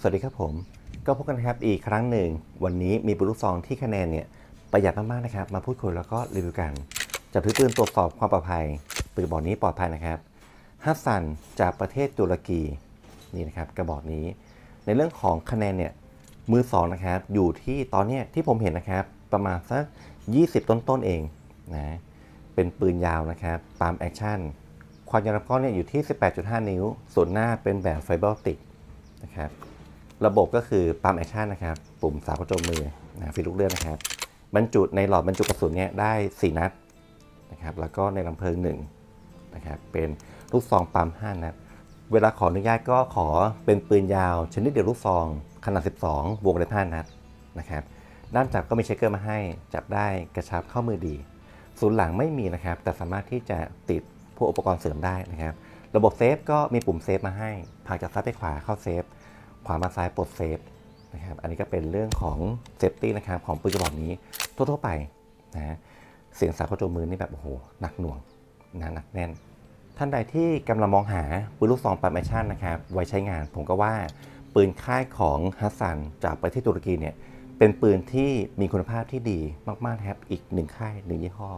สวัสดีครับผม ก็พบกันครับอีกครั้งหนึ่ง วันนี้มีปืนลูกซองที่คะแนนเนี่ยประหยัดมากๆนะครับ มาพูดคุยแล้วก็รีวิวกันจับถือปืนตรวจสอบความปลอดภัยปืนบอกนี้ปลอดภัยนะครับฮัสซันจากประเทศตุรกีนี่นะครับกระบอกนี้ ในเรื่องของคะแนนเนี่ยมือสองนะครับอยู่ที่ตอนเนี้ยที่ผมเห็นนะครับประมาณสัก 20 ต้นๆเองนะเป็นปืนยาวนะครับปามแอคชั่นความยาวลำกล้องเนี่ยอยู่ที่ 18.5 นิ้ว ส่วนหน้าเป็นแบบไฟเบอร์ติกนะครับ ระบบก็คือปั๊มแอคชั่นนะครับ ปุ่มสาวกระโจมมือนะฟีลูกเลือดนะครับ บรรจุในหลอดบรรจุกระสุนเนี่ยได้ 4 นัดนะครับ แล้วก็ในลำเพลิง1นะครับเป็นลูกซองปั๊ม5นัดเวลาขออนุญาตก็ขอเป็นปืนยาว ชนิดเดียวลูกซอง ขนาด 12 วงเล็บ5นัดนะครับด้านจับก็มีเชคเกอร์มาให้จับได้กระชับเข้ามือดี ศูนย์หลังไม่มีนะครับ แต่สามารถที่จะติดพวกอุปกรณ์เสริมได้นะครับ ระบบเซฟก็มีปุ่มเซฟมาให้ผลักจากซ้ายไปขวาเข้าเซฟ ขวามาซ้ายปลดเซฟนะครับ อันนี้ก็เป็นเรื่องของเซฟตี้นะครับของปืนกระบอกนี้ทั่วๆไปนะฮะเสียงสาวกระโจมมือนี่แบบโอ้โหหนักหน่วงนะหนักแน่น ท่านใดที่กำลังมองหาปืนลูกซองปั๊มแอชั่นนะครับไว้ใช้งาน ผมก็ว่าปืนค่ายของฮัสซันจากประเทศตุรกีเนี่ยเป็นปืนที่มีคุณภาพที่ดีมากๆนะครับอีกหนึ่งค่ายหนึ่งยี่ห้อ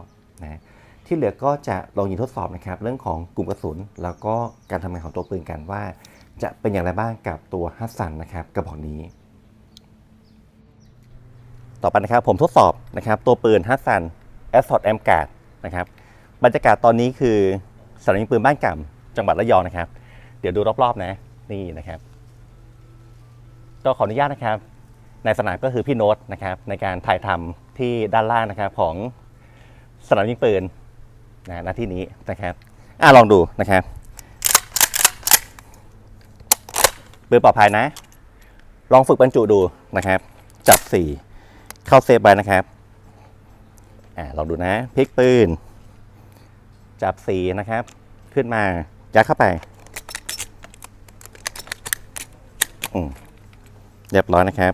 นะที่เหลือก็จะลองยิงทดสอบนะครับเรื่องของกลุ่มกระสุน แล้วก็การทำงานของตัวปืนกันว่า จะเป็นอย่างไรบ้างกับตัวฮัสซันนะครับกระบอกนี้ ต่อไปนะครับผมทดสอบนะครับตัวปืนฮัสซันแอสซอตแอมการ์ดนะครับบรรยากาศตอนนี้คือสนามยิงปืนบ้านก่ำจังหวัดระยองนะครับ เดี๋ยวดูรอบๆนะนี่นะครับก็ขออนุญาตนะครับ ในสนามก็คือพี่โน้ตนะครับ ในการถ่ายทำที่ด้านล่างนะครับของสนามยิงปืนนะหน้าที่นี้นะครับอะลองดูนะครับ ปืนปลอดภัยนะ ลองฝึกบรรจุดูนะครับ จับสี่เข้าเซฟไปนะครับอ่าลองดูนะพลิกปืน จับสี่นะครับ ขึ้นมายัดเข้าไปอืมเรียบร้อยนะครับ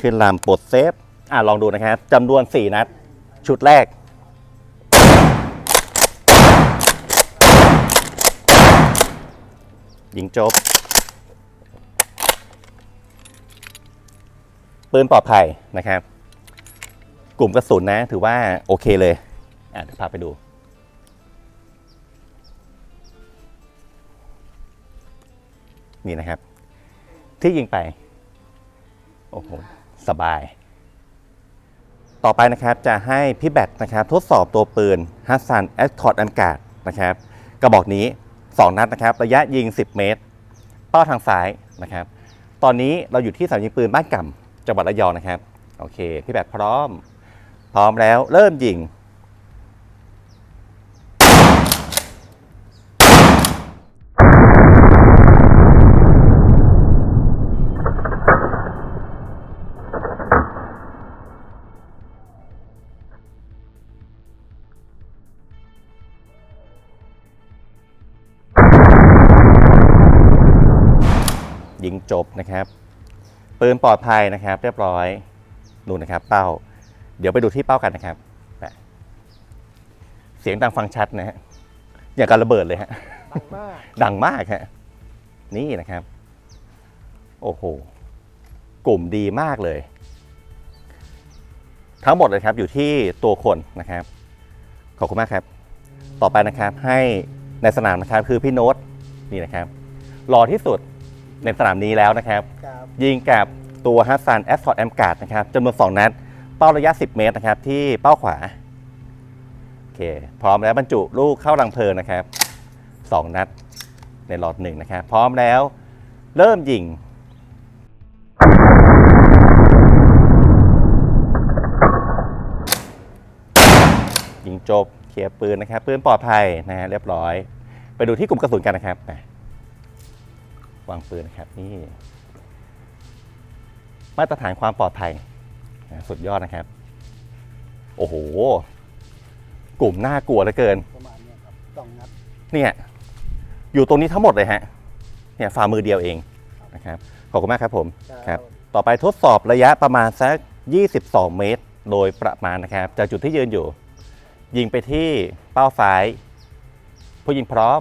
ขึ้นลำปลดเซฟอ่าลองดูนะครับจำนวน4นัด ชุดแรก ยิงจบ ปืนปลอดภัยนะครับ กลุ่มกระสุนนะ ถือว่าโอเคเลย อะเดี๋ยวพาไปดู นี่นะครับ ที่ยิงไป โอ้โห สบาย ต่อไปนะครับจะให้พี่แบทนะครับ ทดสอบตัวปืนฮัสซันแอสคอร์ดอันกาดนะครับ กระบอกนี้ 2 นัดนะครับ ระยะยิง 10 เมตร เป้าทางซ้ายนะครับ ตอนนี้เราอยู่ที่สนามยิงปืนบ้านก่ำจังหวัดระยองนะครับ โอเค พี่แบบพร้อม พร้อมแล้วเริ่มยิง จบนะครับปืนปลอดภัยนะครับ เรียบร้อยดูนะครับ เป้า เดี๋ยวไปดูที่เป้ากันนะครับแปะเสียงดังฟังชัดนะฮะอย่างการระเบิดเลยฮะดังมากดังมากฮะนี่นะครับ โอ้โหกลุ่มดีมากเลย ทั้งหมดเลยครับอยู่ที่ตัวคนนะครับ ขอบคุณมากครับ ต่อไปนะครับให้ในสนามนะครับคือพี่โน้ตนี่นะครับรอที่สุด ในสนามนี้แล้วนะครับ ครับยิงกับตัวฮัสซันแอสฟอร์ดแอมการ์ดนะครับจำนวน 2 นัด เป้าระยะ 10 เมตรนะครับ ที่เป้าขวา โอเค พร้อมแล้วบรรจุลูกเข้ารังเพลิงนะครับ 2 นัดในหลอดหนึ่งนะครับ พร้อมแล้ว เริ่มยิง ยิงจบเคลียร์ปืนนะครับ ปืนปลอดภัยนะฮะเรียบร้อย ไปดูที่กลุ่มกระสุนกันนะครับไป วางปืนนะครับนี่มาตรฐานความปลอดภัยนะสุดยอดนะครับ โอ้โห กลุ่มน่ากลัวเหลือเกินประมาณเนี้ยครับสองนัดเนี่ยอยู่ตรงนี้ทั้งหมดเลยฮะเนี่ยฝ่ามือเดียวเองนะครับขอบคุณมากครับผมครับต่อไปทดสอบระยะประมาณสัก 22 เมตร โดยประมาณนะครับ จากจุดที่ยืนอยู่ ยิงไปที่เป้าซ้าย ผู้ยิงพร้อม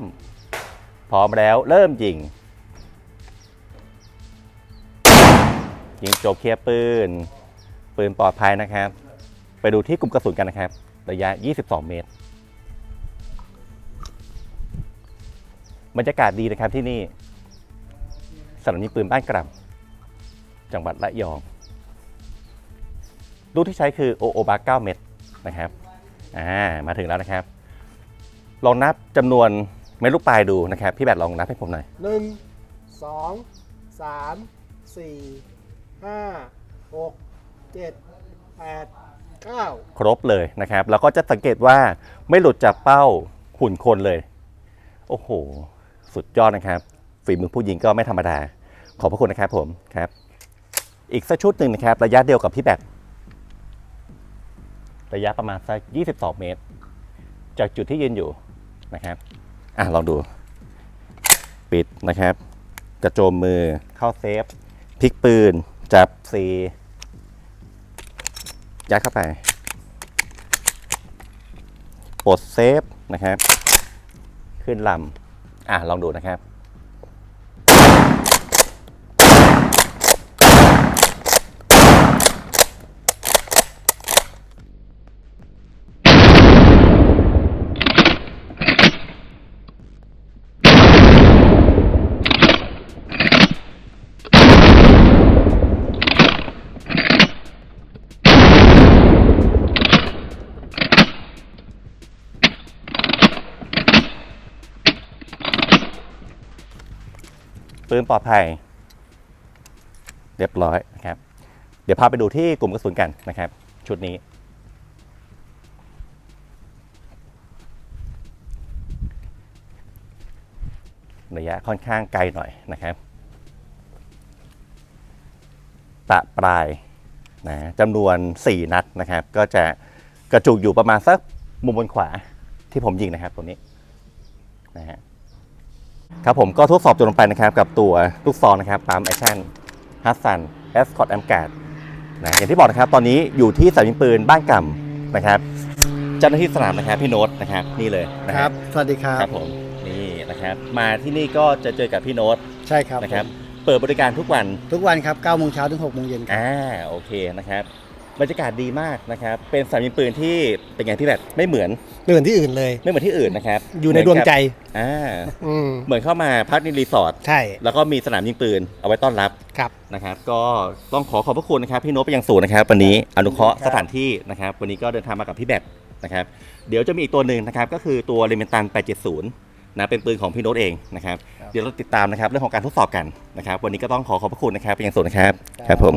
พร้อมแล้วเริ่มยิง ยิงโจเคียปืน ปืนปลอดภัยนะครับ ไปดูที่กลุ่มกระสุนกันนะครับ ระยะ 22 เมตร บรรยากาศดีนะครับที่นี่สนามยิงปืนบ้านกร่ำจังหวัดระยอง ลูกที่ใช้คือโอโอบา9เม็ดนะครับอ่ามาถึงแล้วนะครับ ลองนับจำนวนเม็ดลูกปลายดูนะครับ พี่แบทลองนับให้ผมหน่อยหนึ่งสองสามสี่ ห้าหกเจ็ดแปดเก้าครบเลยนะครับ แล้วก็จะสังเกตว่าไม่หลุดจากเป้าหุ่นคนเลย โอ้โห สุดยอดนะครับ ฝีมือผู้หญิงก็ไม่ธรรมดา ขอบพระคุณนะครับผมครับ อีกสักชุดหนึ่งนะครับ ระยะเดียวกับพี่แบกระยะประมาณสัก 22 เมตร จากจุดที่ยืนอยู่นะครับ อะ ลองดู ปิดนะครับ กระโจมมือเข้าเซฟพลิกปืน จับซียัดเข้าไปปลดเซฟนะครับ ขึ้นลำอะลองดูนะครับ ปืนปลอดภัย เรียบร้อยนะครับ เดี๋ยวพาไปดูที่กลุ่มกระสุนกันนะครับ ชุดนี้ ระยะค่อนข้างไกลหน่อยนะครับตะปลายนะจำนวน 4 นัดนะครับ ก็จะกระจุกอยู่ประมาณสักมุมบนขวาที่ผมยิงนะครับตัวนี้นะฮะ ครับผมก็ทดสอบจนลงไปนะครับกับตัวลูกซองนะครับปั๊มแอคชั่นฮัสซันเอสคอตแอมการ์ดนะอย่างที่บอกนะครับ ตอนนี้อยู่ที่สนามยิงปืนบ้านกำนะครับเจ้าหน้าที่สนามนะครับพี่โน้ตนะครับนี่เลยนะคครัรับ บ สวัสดีครับ ครับผมนี่นะครับ มาที่นี่ก็จะเจอกับพี่โน้ตใช่ครับนะครับเปิดบริการทุกวันทุกวันครับ9โมงเช้าถึง6โมงเย็นครับ อ่าโอเคนะครับ บรรยากาศดีมากนะครับ เป็นสนามยิงปืนที่เป็นไงพี่แบบไม่เหมือนเลื่อนที่อื่นเลย ไม่เหมือนที่อื่นนะครับอยู่ในดวงใจอ่าอืมเหมือนเข้ามาพักในรีสอร์ทใช่ แล้วก็มีสนามยิงปืนเอาไว้ต้อนรับครับนะครับ ก็ต้องขอขอบพระคุณนะครับพี่โน้ตไปนอย่างสูงนะครับ วันนี้อนุเคราะห์ครับสถานที่นะครับ วันนี้ก็เดินทางมากับพี่แบทนะครับ เดี๋ยวจะมีอีกตัวหนึ่งนะครับ ก็คือตัวเรเมนตัน870 นะเป็นปืนของพี่โน้ตเองนะครับเดี๋ยวเราติดตามนะครับเรื่องของการทดสอบกันนะครับวันนี้ก็ต้องขอขอบพระคุณนะครับเป็นอย่างสูงนะครับครับผม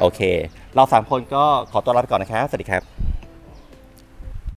โอเค เราสามคนก็ขอตัวลาไปก่อนนะครับสวัสดีครับ